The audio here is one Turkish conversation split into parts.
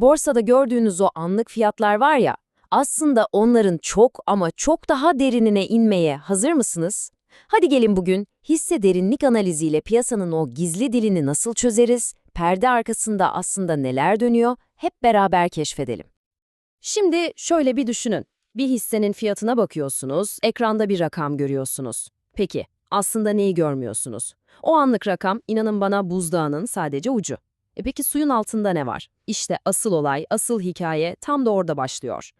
borsada gördüğünüz o anlık fiyatlar var ya, aslında onların çok ama çok daha derinine inmeye hazır mısınız? Hadi gelin bugün hisse derinlik analiziyle piyasanın o gizli dilini nasıl çözeriz, perde arkasında aslında neler dönüyor hep beraber keşfedelim. Şimdi şöyle bir düşünün. Bir hissenin fiyatına bakıyorsunuz, ekranda bir rakam görüyorsunuz. Peki, aslında neyi görmüyorsunuz? O anlık rakam, inanın bana buzdağının sadece ucu. E peki suyun altında ne var? İşte asıl olay, asıl hikaye tam da orada başlıyor.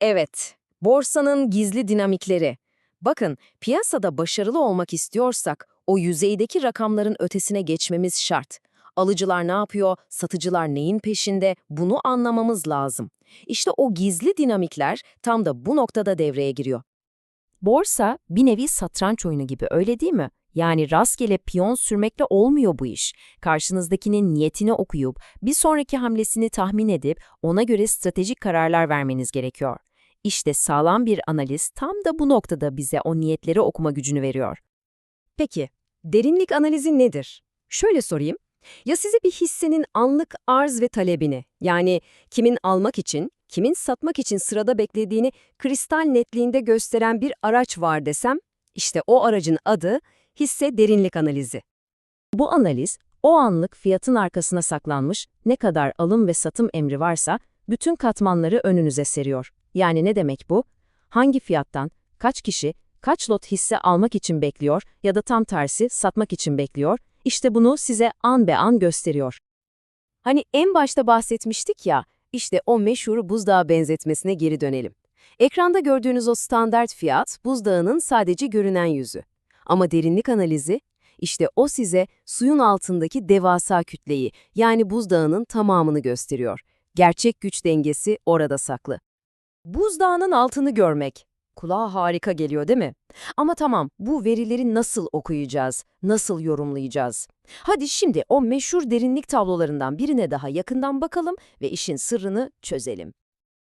Evet, borsanın gizli dinamikleri. Bakın, piyasada başarılı olmak istiyorsak o yüzeydeki rakamların ötesine geçmemiz şart. Alıcılar ne yapıyor, satıcılar neyin peşinde bunu anlamamız lazım. İşte o gizli dinamikler tam da bu noktada devreye giriyor. Borsa bir nevi satranç oyunu gibi öyle değil mi? Yani rastgele piyon sürmekle olmuyor bu iş. Karşınızdakinin niyetini okuyup bir sonraki hamlesini tahmin edip ona göre stratejik kararlar vermeniz gerekiyor. İşte sağlam bir analiz tam da bu noktada bize o niyetleri okuma gücünü veriyor. Peki, derinlik analizi nedir? Şöyle sorayım. Ya size bir hissenin anlık arz ve talebini, yani kimin almak için, kimin satmak için sırada beklediğini kristal netliğinde gösteren bir araç var desem, işte o aracın adı hisse derinlik analizi. Bu analiz, o anlık fiyatın arkasına saklanmış ne kadar alım ve satım emri varsa bütün katmanları önünüze seriyor. Yani ne demek bu? Hangi fiyattan, kaç kişi, kaç lot hisse almak için bekliyor ya da tam tersi satmak için bekliyor, işte bunu size an be an gösteriyor. Hani en başta bahsetmiştik ya, işte o meşhur buzdağı benzetmesine geri dönelim. Ekranda gördüğünüz o standart fiyat buzdağının sadece görünen yüzü. Ama derinlik analizi, işte o size suyun altındaki devasa kütleyi, yani buzdağının tamamını gösteriyor. Gerçek güç dengesi orada saklı. Buzdağının altını görmek. Kulağa harika geliyor değil mi? Ama tamam, bu verileri nasıl okuyacağız, nasıl yorumlayacağız? Hadi şimdi o meşhur derinlik tablolarından birine daha yakından bakalım ve işin sırrını çözelim.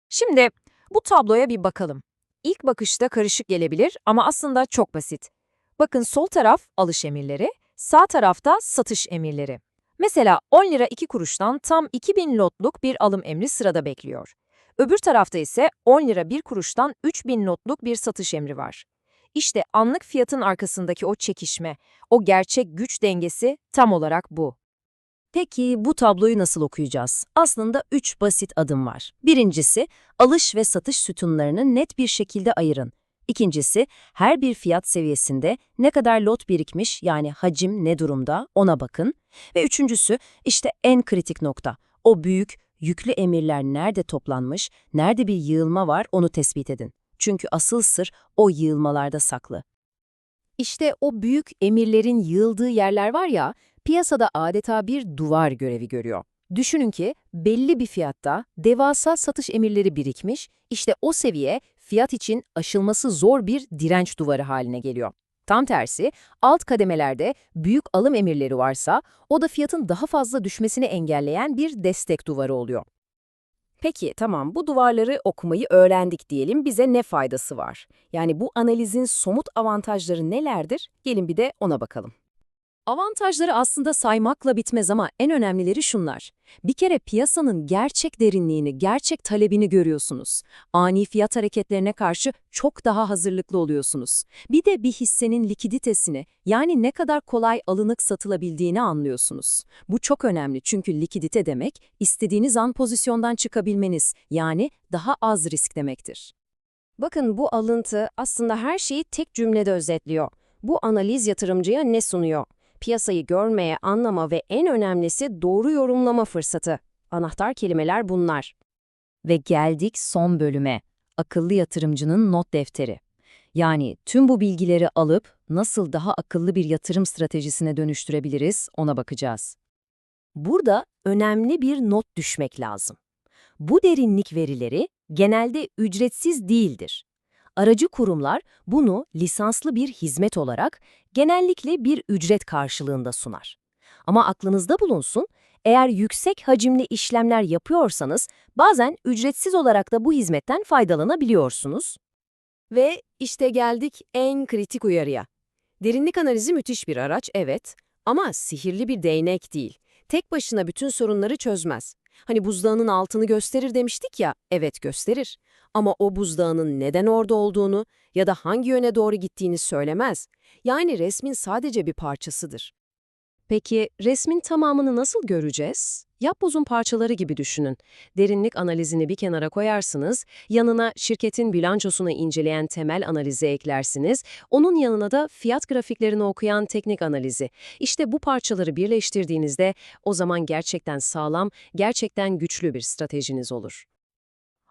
Şimdi bu tabloya bir bakalım. İlk bakışta karışık gelebilir ama aslında çok basit. Bakın sol taraf alış emirleri, sağ tarafta satış emirleri. Mesela 10 lira 2 kuruştan tam 2000 lotluk bir alım emri sırada bekliyor. Öbür tarafta ise 10 lira 1 kuruştan 3000 lotluk bir satış emri var. İşte anlık fiyatın arkasındaki o çekişme, o gerçek güç dengesi tam olarak bu. Peki bu tabloyu nasıl okuyacağız? Aslında üç basit adım var. Birincisi, alış ve satış sütunlarını net bir şekilde ayırın. İkincisi, her bir fiyat seviyesinde ne kadar lot birikmiş yani hacim ne durumda ona bakın. Ve üçüncüsü, işte en kritik nokta. O büyük, yüklü emirler nerede toplanmış, nerede bir yığılma var onu tespit edin. Çünkü asıl sır o yığılmalarda saklı. İşte o büyük emirlerin yığıldığı yerler var ya, piyasada adeta bir duvar görevi görüyor. Düşünün ki belli bir fiyatta devasa satış emirleri birikmiş, işte o seviye fiyat için aşılması zor bir direnç duvarı haline geliyor. Tam tersi, alt kademelerde büyük alım emirleri varsa o da fiyatın daha fazla düşmesini engelleyen bir destek duvarı oluyor. Peki tamam bu duvarları okumayı öğrendik diyelim bize ne faydası var? Yani bu analizin somut avantajları nelerdir? Gelin bir de ona bakalım. Avantajları aslında saymakla bitmez ama en önemlileri şunlar. Bir kere piyasanın gerçek derinliğini, gerçek talebini görüyorsunuz. Ani fiyat hareketlerine karşı çok daha hazırlıklı oluyorsunuz. Bir de bir hissenin likiditesini, yani ne kadar kolay alınıp satılabildiğini anlıyorsunuz. Bu çok önemli çünkü likidite demek, istediğiniz an pozisyondan çıkabilmeniz, yani daha az risk demektir. Bakın bu alıntı aslında her şeyi tek cümlede özetliyor. Bu analiz yatırımcıya ne sunuyor? Piyasayı görmeye, anlama ve en önemlisi doğru yorumlama fırsatı. Anahtar kelimeler bunlar. Ve geldik son bölüme. Akıllı yatırımcının not defteri. Yani tüm bu bilgileri alıp nasıl daha akıllı bir yatırım stratejisine dönüştürebiliriz ona bakacağız. Burada önemli bir not düşmek lazım. Bu derinlik verileri genelde ücretsiz değildir. Aracı kurumlar bunu lisanslı bir hizmet olarak genellikle bir ücret karşılığında sunar. Ama aklınızda bulunsun, eğer yüksek hacimli işlemler yapıyorsanız bazen ücretsiz olarak da bu hizmetten faydalanabiliyorsunuz. Ve işte geldik en kritik uyarıya. Derinlik analizi müthiş bir araç, evet. Ama sihirli bir değnek değil. Tek başına bütün sorunları çözmez. Hani buzdağının altını gösterir demiştik ya, evet gösterir. Ama o buzdağının neden orada olduğunu ya da hangi yöne doğru gittiğini söylemez. Yani resmin sadece bir parçasıdır. Peki resmin tamamını nasıl göreceğiz? Yapbozun parçaları gibi düşünün. Derinlik analizini bir kenara koyarsınız, yanına şirketin bilançosunu inceleyen temel analizi eklersiniz, onun yanına da fiyat grafiklerini okuyan teknik analizi. İşte bu parçaları birleştirdiğinizde o zaman gerçekten sağlam, gerçekten güçlü bir stratejiniz olur.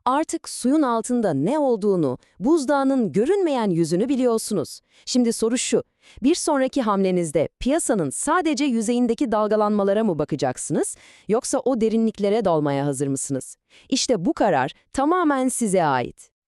Artık suyun altında ne olduğunu, buzdağının görünmeyen yüzünü biliyorsunuz. Şimdi soru şu, bir sonraki hamlenizde piyasanın sadece yüzeyindeki dalgalanmalara mı bakacaksınız, yoksa o derinliklere dalmaya hazır mısınız? İşte bu karar tamamen size ait.